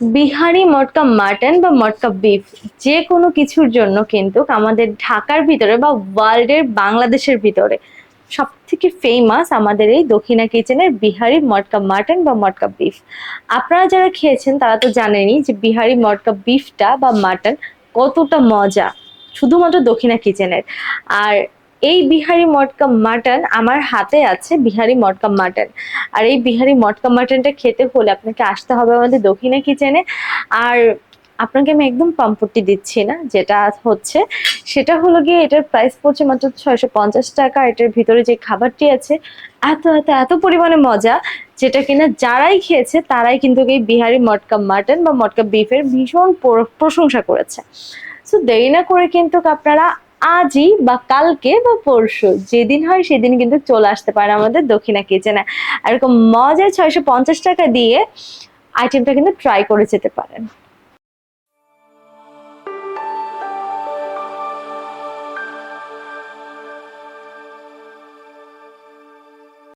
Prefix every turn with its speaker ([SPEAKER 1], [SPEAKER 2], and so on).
[SPEAKER 1] বিহারি মটকা mutton বা মটকা beef যে কোনো কিছুর জন্য কিন্তু আমাদের ঢাকার ভিতরে বা ওয়ার্ল্ডের বাংলাদেশের ভিতরে সব থেকে ফেমাস আমাদের এই দক্ষিণা কিচেনের বিহারি মটকা মাটন বা মটকা বিফ আপনারা যারা খেয়েছেন, তারা তো জানেনই যে বিহারি মটকা বিফটা বা মাটন কতটা মজা, শুধুমাত্র দক্ষিণা কিচেনের আর এই বিহারি মটকা মাটন আমার হাতে আছে, বিহারি মটকা মাটন। আর এই বিহারি মটকা মাটনটা খেতে হলে আপনাকে আসতে হবে আমাদের দক্ষিণা কিচেনে। আর আপনাকে আমি একদম পাম্পটি দিচ্ছি না, যেটা হচ্ছে, সেটা হলো গিয়ে এটার প্রাইস পড়ছে মাত্র ছয়শো পঞ্চাশ টাকা। এটার ভিতরে যে খাবারটি আছে, এত এত এত পরিমাণে মজা, যেটা কিনা যারাই খেয়েছে, তারাই কিন্তু এই বিহারি মটকা মাটন বা মটকা বিফের ভীষণ প্র- প্রশংসা করেছে। সো দেরি না করে কিন্তু আপনারা আজই বা কালকে বা পরশু, যেদিন হয় সেদিন কিন্তু চলে আসতে পারে আমাদের দক্ষিণা কিচেনে। এরকম মজায় ছয়শো পঞ্চাশ টাকা দিয়ে আইটেমটা কিন্তু ট্রাই করে যেতে পারেন।